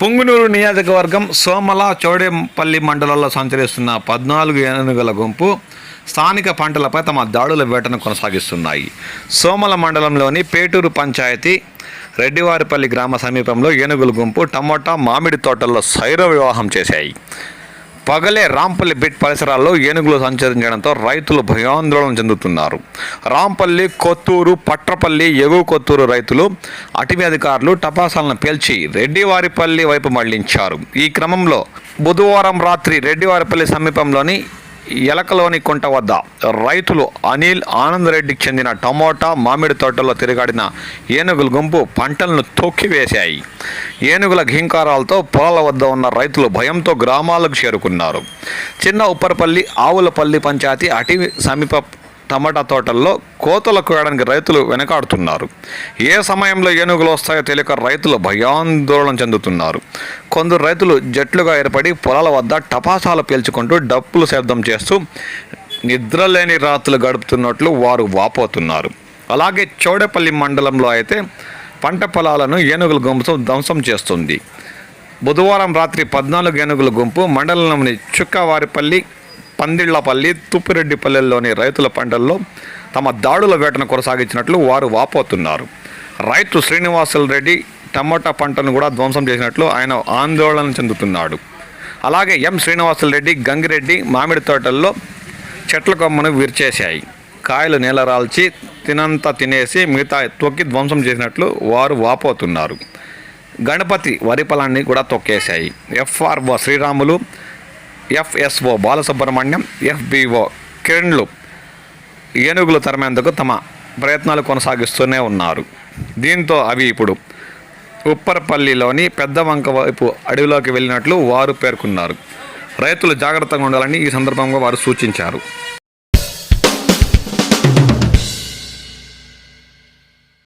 పొంగునూరు నియోజకవర్గం సోమల చౌడేపల్లి మండలంలో సంచరిస్తున్న పద్నాలుగు ఏనుగుల గుంపు స్థానిక పంటలపై తమ దాడుల వేటను కొనసాగిస్తున్నాయి. సోమల మండలంలోని పేటూరు పంచాయతీ రెడ్డివారిపల్లి గ్రామ సమీపంలో ఏనుగుల గుంపు టమోటా మామిడి తోటల్లో శైర వివాహం చేశాయి. పగలే రాంపల్లి బిట్ పరిసరాల్లో ఏనుగులు సంచరించడంతో రైతులు భయాందోళన చెందుతున్నారు. రాంపల్లి కొత్తూరు పట్రపల్లి ఎగువ కొత్తూరు రైతులు అటవీ అధికారులు టపాసాలను పేల్చి రెడ్డివారిపల్లి వైపు మళ్ళించారు. ఈ క్రమంలో బుధవారం రాత్రి రెడ్డివారిపల్లి సమీపంలోని ఎలకలోని కుంట వద్ద రైతులు అనిల్ ఆనందరెడ్డికి చెందిన టమోటా మామిడి తోటల్లో తిరగాడిన ఏనుగుల గుంపు పంటలను తొక్కివేశాయి. ఏనుగుల ఘీంకారాలతో పొలాల వద్ద ఉన్న రైతులు భయంతో గ్రామాలకు చేరుకున్నారు. చిన్న ఉప్పరపల్లి ఆవులపల్లి పంచాయతీ అటి సమీప టమాటా తోటల్లో కోతలు కోయడానికి రైతులు వెనకాడుతున్నారు. ఏ సమయంలో ఏనుగులు వస్తాయో తెలియక రైతులు భయాందోళన చెందుతున్నారు. కొందరు రైతులు జట్లుగా ఏర్పడి పొలాల వద్ద టపాసాలు పీల్చుకుంటూ డప్పులు శబ్దం చేస్తూ నిద్రలేని రాత్రులు గడుపుతున్నట్లు వారు వాపోతున్నారు. అలాగే చౌడపల్లి మండలంలో అయితే పంట పొలాలను ఏనుగుల గుంపు ధ్వంసం చేస్తుంది. బుధవారం రాత్రి పద్నాలుగు ఏనుగుల గుంపు మండలంలోని చుక్కవారిపల్లి పందిళ్ళపల్లి తుప్పిరెడ్డిపల్లెల్లోని రైతుల పంటల్లో తమ దాడుల వేటను కొనసాగించినట్లు వారు వాపోతున్నారు. రైతు శ్రీనివాసులు రెడ్డి టమోటా పంటను కూడా ధ్వంసం చేసినట్లు ఆయన ఆందోళన చెందుతున్నాడు. అలాగే ఎం శ్రీనివాసులు రెడ్డి గంగిరెడ్డి మామిడి తోటల్లో చెట్ల కొమ్మను విరిచేశాయి. కాయలు నేలరాల్చి తినంత తినేసి మిగతా తొక్కి ధ్వంసం చేసినట్లు వారు వాపోతున్నారు. గణపతి వరి పొలాన్ని కూడా తొక్కేశాయి. F R O Sriramulu F S O Balasubrahmanyam F B O కిరణ్లు ఏనుగులు తరిమేందుకు తమ ప్రయత్నాలు కొనసాగిస్తూనే ఉన్నారు. దీంతో అవి ఇప్పుడు ఉప్పరపల్లిలోని పెద్ద వంక వైపు అడవిలోకి వెళ్ళినట్లు వారు పేర్కొన్నారు. రైతులు జాగ్రత్తగా ఉండాలని ఈ సందర్భంగా వారు సూచించారు.